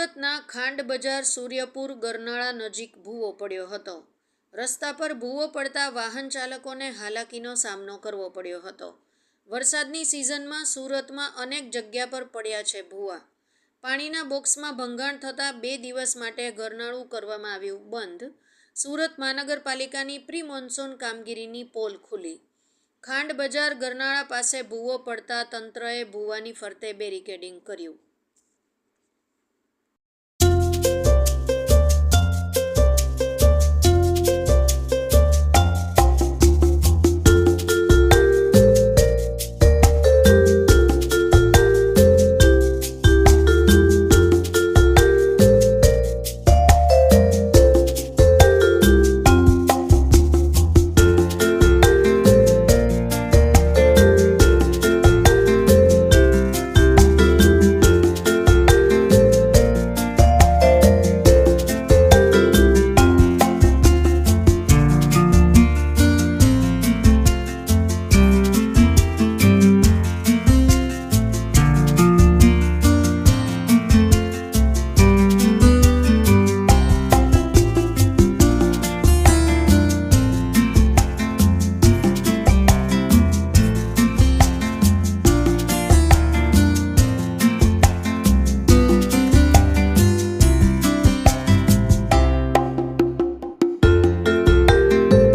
સુરતના ખાંડ બજાર સૂર્યપુર ગરનાળા નજીક ભૂવો પડ્યો હતો. રસ્તા પર ભૂવો પડતા વાહન ચાલકોને હાલાકીનો સામનો કરવો પડ્યો હતો. વરસાદની સિઝનમાં સુરતમાં અનેક જગ્યા પર પડ્યા છે ભૂવા. પાણીના બોક્સમાં ભંગાણ થતાં બે દિવસ માટે ગરનાળું કરવામાં આવ્યું બંધ. સુરત મહાનગરપાલિકાની પ્રી મોન્સૂન કામગીરીની પોલ ખુલી. ખાંડ બજાર ગરનાળા પાસે ભૂવો પડતા તંત્રએ ભૂવાની ફરતે બેરિકેડિંગ કર્યું.